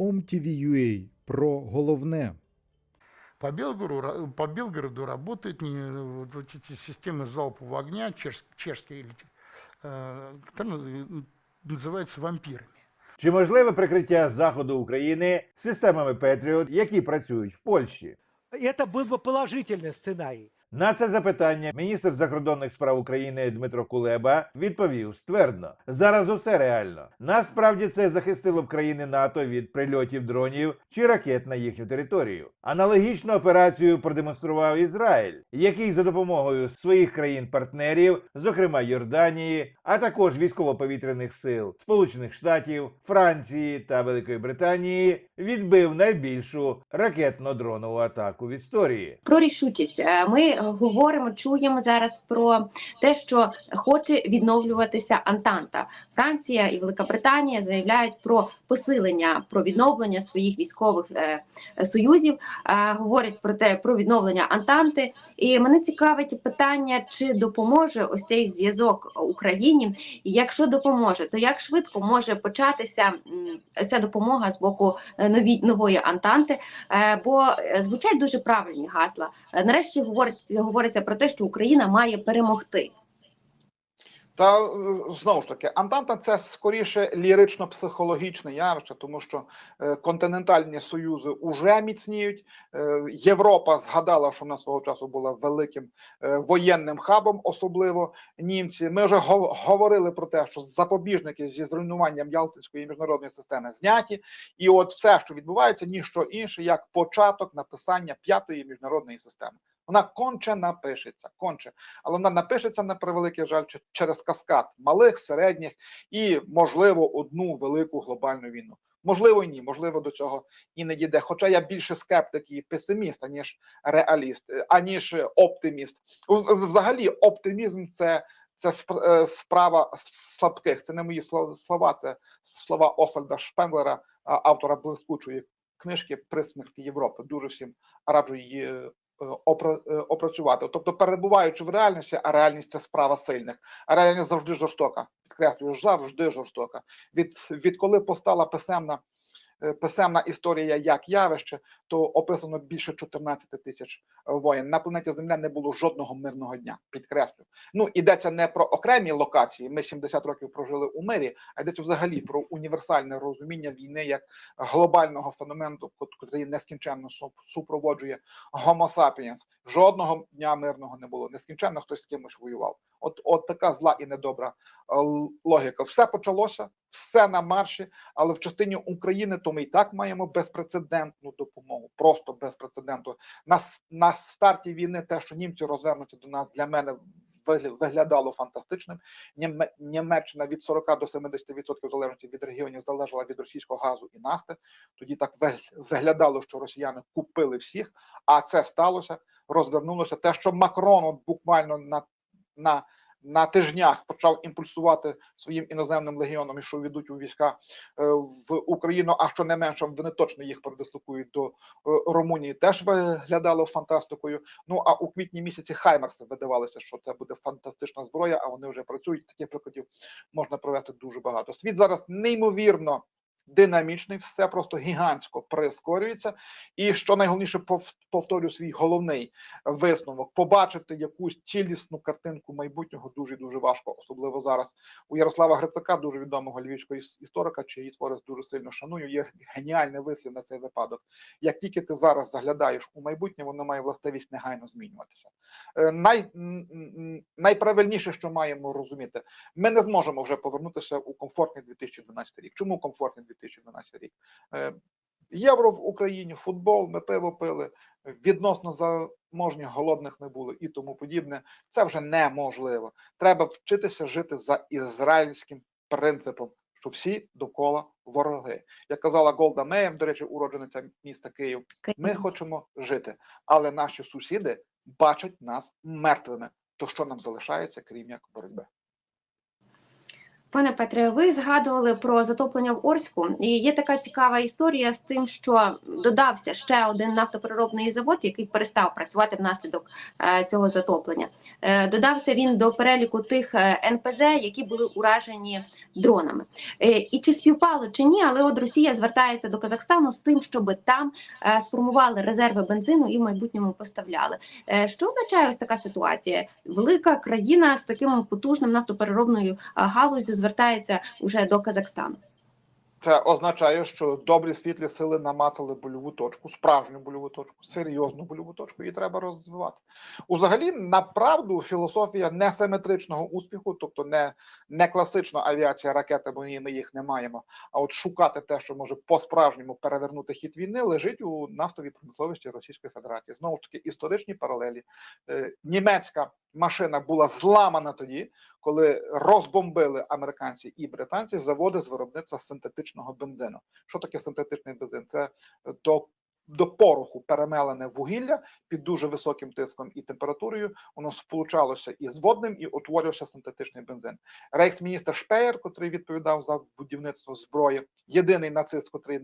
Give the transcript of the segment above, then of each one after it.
OMTV.ua про головне. По Белгороду, ра- по Белгороду работают не, вот, вот эти системы залпового огня, чеш- чешские, или, э, которые наз- называются вампирами. Чи можливе прикриття заходу України системами Петріот, які працюють в Польщі? Это был бы положительный сценарий. На це запитання міністр закордонних справ України Дмитро Кулеба відповів ствердно: зараз усе реально. Насправді це захистило б країни НАТО від прильотів дронів чи ракет на їхню територію. Аналогічну операцію продемонстрував Ізраїль, який за допомогою своїх країн-партнерів, зокрема Йорданії, а також військово-повітряних сил Сполучених Штатів, Франції та Великої Британії, відбив найбільшу ракетно-дронову атаку в історії. Про рішучість Е, ми говоримо, чуємо зараз про те, що хоче відновлюватися Антанта. Франція і Велика Британія заявляють про посилення, про відновлення своїх військових е, союзів, е, говорять про те про відновлення Антанти. І мене цікавить питання, чи допоможе ось цей зв'язок Україні. Якщо допоможе, то як швидко може початися ця допомога з боку е, нові нової Антанти? Бо звучать дуже правильні гасла. Нарешті говорить, говориться про те, що Україна має перемогти. Та е, знову ж таки, Антанта це скоріше лірично-психологічне явище, тому що е, континентальні союзи уже міцніють. Е, Європа згадала, що вона свого часу була великим воєнним хабом, особливо німці. Ми вже гов- говорили про те, що запобіжники зі зруйнуванням Ялтинської міжнародної системи зняті, і от все, що відбувається, ніщо інше, як початок написання п'ятої міжнародної системи. Вона конче напишеться, конче але вона напишеться на превеликий жаль че- через каскад малих, середніх і, можливо, одну велику глобальну війну. Можливо, ні, можливо, до цього і не дійде. Хоча я більше скептик і песиміст, аніж реаліст, е, аніж оптиміст. Взагалі, оптимізм це. Це е, справа слабких. Це не мої сло- слова, це слова Освальда Шпенглера, автора блискучої книжки Присмерки Європи. Дуже всім раджу її опрацювати. Тобто, перебуваючи в реальності, а реальність це справа сильних, а реальність завжди жорстока. Підкреслюю, завжди жорстока. Від відколи постала писемна. Е, Писемна історія як явище, то описано більше 14 тисяч е, воєн. На планеті Земля не було жодного мирного дня. Підкреслю. Ну йдеться не про окремі локації. Ми 70 років прожили у мирі, а йдеться взагалі про універсальне розуміння війни як глобального феномену, котрий нескінченно су- супроводжує Homo sapiens. Жодного дня мирного не було. Нескінченно хтось з кимось воював. От, от така зла і недобра е, логіка. Все почалося, все на марші, але в частині України то ми і так маємо безпрецедентну допомогу. Просто безпрецедентну. На, на старті війни те, що німці розвернуті до нас, для мене вигля- виглядало фантастичним. Німеччина від 40 до 70% в залежності від регіонів залежала від російського газу і нафти. Тоді так виглядало, що росіяни купили всіх, а це сталося, розвернулося. Те, що Макрон от буквально на, на, на тижнях почав імпульсувати своїм іноземним легіоном, і що ведуть у війська е, в Україну, а що не менше, вони точно їх передислокують до е, Румунії, теж виглядало фантастикою. Ну а у квітні місяці Хаймерси видавалося, що це буде фантастична зброя, а вони вже працюють. Таких прикладів можна провести дуже багато. Світ зараз неймовірно динамічний, все просто гігантсько прискорюється. І що найголовніше, пов- повторю свій головний висновок: побачити якусь цілісну картинку майбутнього дуже дуже важко, особливо зараз. У Ярослава Грицака, дуже відомого львівського іс- історика, чиї твори дуже сильно шаную. Є геніальний вислів на цей випадок. Як тільки ти зараз заглядаєш у майбутнє, воно має властивість негайно змінюватися. Е, Най, найправильніше, що маємо розуміти, ми не зможемо вже повернутися у комфортний 2012 рік. Чому комфортний 2012 рік? Е, Євро в Україні, футбол, ми пиво пили, відносно заможних, голодних не було і тому подібне. Це вже неможливо. Треба вчитися жити за ізраїльським принципом, що всі довкола вороги. Як казала Голда Меєм, до речі, уроджениця міста Київ, ми хочемо жити, але наші сусіди бачать нас мертвими. То що нам залишається, крім як боротьби? Пане Петре, ви згадували про затоплення в Орську, і є така цікава історія з тим, що додався ще один нафтопереробний завод, який перестав працювати внаслідок е, цього затоплення. Е, додався він до переліку тих е, НПЗ, які були уражені дронами. І чи співпало чи ні, але от Росія звертається до Казахстану з тим, щоб там сформували резерви бензину і в майбутньому поставляли. Що означає ось така ситуація? Велика країна з таким потужним нафтопереробною а, галуззю звертається уже до Казахстану. Це означає, що добрі світлі сили намацали больову точку, справжню больову точку, серйозну больову точку, її треба розвивати. Взагалі, направду, філософія несиметричного успіху, тобто не, не класична авіація, ракети, бо ми їх не маємо. А от шукати те, що може по-справжньому перевернути хід війни, лежить у нафтовій промисловості Російської Федерації. Знову ж таки, історичні паралелі. Е, німецька машина була зламана тоді, коли розбомбили американці і британці заводи з виробництва синтетичного бензину. Що таке синтетичний бензин? Це до, до пороху перемелене вугілля під дуже високим тиском і температурою. Воно сполучалося із водним і утворювався синтетичний бензин. Рейхсміністр Шпеєр, котрий відповідав за будівництво зброї, єдиний нацист, котрий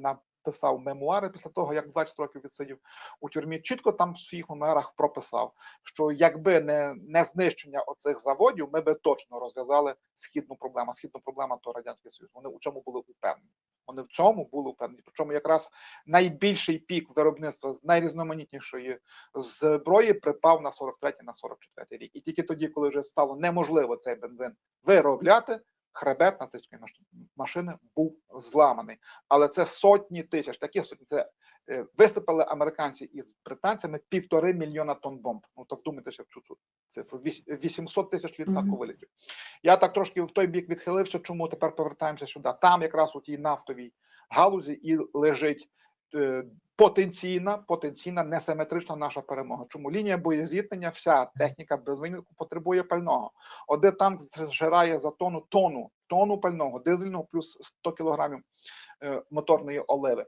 написав мемуари після того, як 20 років відсидів у тюрмі, чітко там в своїх мемуарах прописав, що якби не, не знищення оцих заводів, ми би точно розв'язали східну проблему. Східну проблему то радянський союз. Вони у цьому були упевнені. Вони в цьому були впевнені. Причому якраз найбільший пік виробництва з найрізноманітнішої зброї припав на 43 на 44 рік. І тільки тоді, коли вже стало неможливо цей бензин виробляти, хребет нацистської маш- машини був зламаний. Але це сотні тисяч, такі сотні. Це е, виступили американці із британцями півтори мільйона тонн бомб. Ну то вдумайтеся в цю цифру. Вісь- 800 тисяч літаку вилітів. Я так трошки в той бік відхилився. Чому тепер повертаємося сюди? Там якраз у тій нафтовій галузі і лежить потенційна, потенційна несиметрична наша перемога. Чому лінія боєзіткнення, вся техніка без винятку потребує пального. Один танк зжирає за тонну тонну, тонну пального, дизельного плюс 100 кілограмів е, моторної оливи.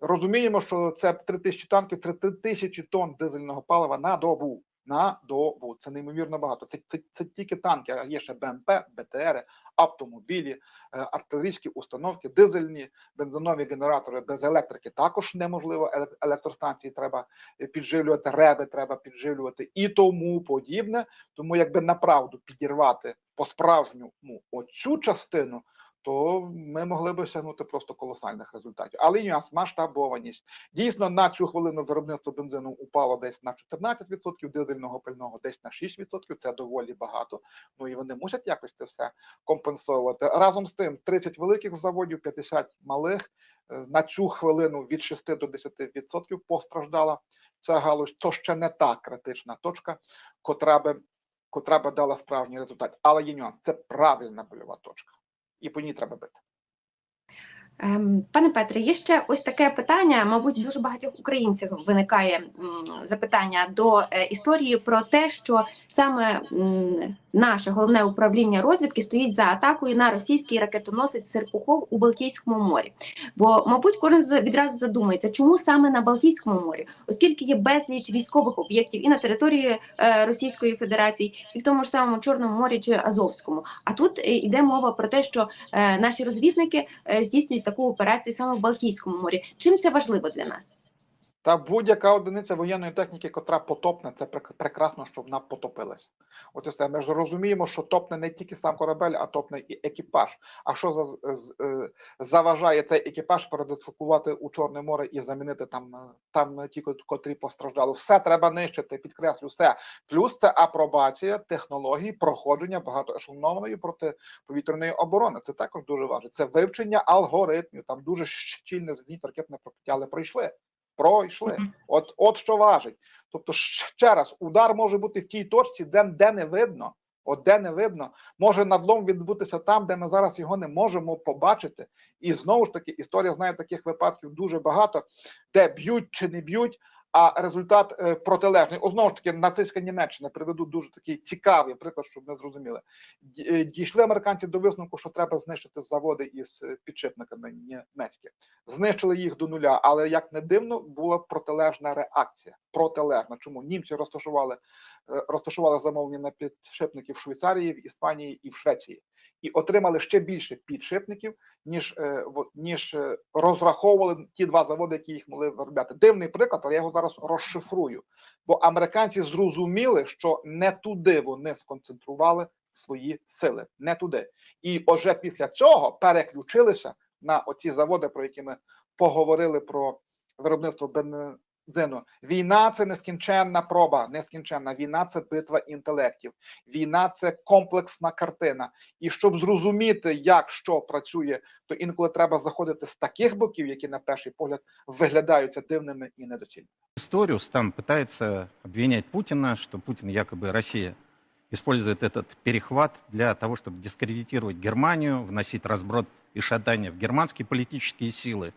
Розуміємо, що це 3 тисячі танків, 3 тисячі тонн дизельного палива на добу. На добу. Це неймовірно багато. Це, це, це тільки танки, а є ще БМП, БТРи, автомобілі, е, артилерійські установки, дизельні, бензинові генератори без електрики також неможливо. Еле- Електростанції треба е, підживлювати, реби треба підживлювати і тому подібне. Тому, якби направду підірвати по-справжньому оцю частину, то ми могли би осягнути просто колосальних результатів. Але нюанс масштабованість. Дійсно, на цю хвилину виробництво бензину упало десь на 14%, дизельного пального десь на 6%. Це доволі багато. Ну і вони мусять якось це все компенсовувати. Разом з тим, 30 великих заводів, 50 малих. Е, На цю хвилину від 6 до 10% постраждала ця галузь. То ще не та критична точка, котра би, котра би дала справжній результат. Але є нюанс. Це правильна больова точка. І по ній треба бити. Ем, Пане Петре, є ще ось таке питання. Мабуть, дуже багатьох українців виникає запитання до е, історії про те, що саме наше головне управління розвідки стоїть за атакою на російський ракетоносець Серпухов у Балтійському морі. Бо, мабуть, кожен відразу задумається, чому саме на Балтійському морі, оскільки є безліч військових об'єктів і на території е, Російської Федерації, і в тому ж самому Чорному морі чи Азовському. А тут е, йде мова про те, що наші розвідники здійснюють таку операцію саме в Балтійському морі. Чим це важливо для нас? Та будь-яка одиниця воєнної техніки, котра потопне, це прекрасно, що вона потопилась. От і все. Ми ж розуміємо, що топне не тільки сам корабель, а топне і екіпаж. А що за, е, заважає цей екіпаж передислокувати у Чорне море і замінити там, е, там ті, котрі постраждали? Все треба нищити, підкреслю, все. Плюс це апробація технологій проходження багатоешелонованої протиповітряної оборони. Це також дуже важливо. Це вивчення алгоритмів. Там дуже щільне зенітно ракетне прокриття, але пройшли. Пройшли. От, от що важить. Тобто, ще раз, удар може бути в тій точці, де, де не видно. От де не видно, може надлом відбутися там, де ми зараз його не можемо побачити. І знову ж таки, історія знає таких випадків дуже багато, де б'ють чи не б'ють, а результат е, протилежний. О, знову ж таки, нацистська Німеччина приведу дуже такий цікавий приклад, щоб ми зрозуміли. Е, Дійшли американці до висновку, що треба знищити заводи із е, підшипниками німецькі. Знищили їх до нуля, але як не дивно, була протилежна реакція. Протилежна. Чому німці розташували, розташували замовлення на підшипники в Швейцарії, в Іспанії і в Швеції, і отримали ще більше підшипників, ніж, е, ніж е, розраховували ті два заводи, які їх могли виробляти. Дивний приклад, але я його зараз розшифрую. Бо американці зрозуміли, що не туди вони сконцентрували свої сили, не туди. І вже після цього переключилися на оці заводи, про які ми поговорили про виробництво бензину. Війна це нескінченна проба, нескінченна війна це битва інтелектів. Війна це комплексна картина. І щоб зрозуміти, як що працює, то інколи треба заходити з таких боків, які на перший погляд виглядаються дивними і недоцільними. историю там пытается обвинять Путина, что Путин якобы Россия использует этот перехват для того, чтобы дискредитировать Германию, вносить разброд и шатание в германские политические силы.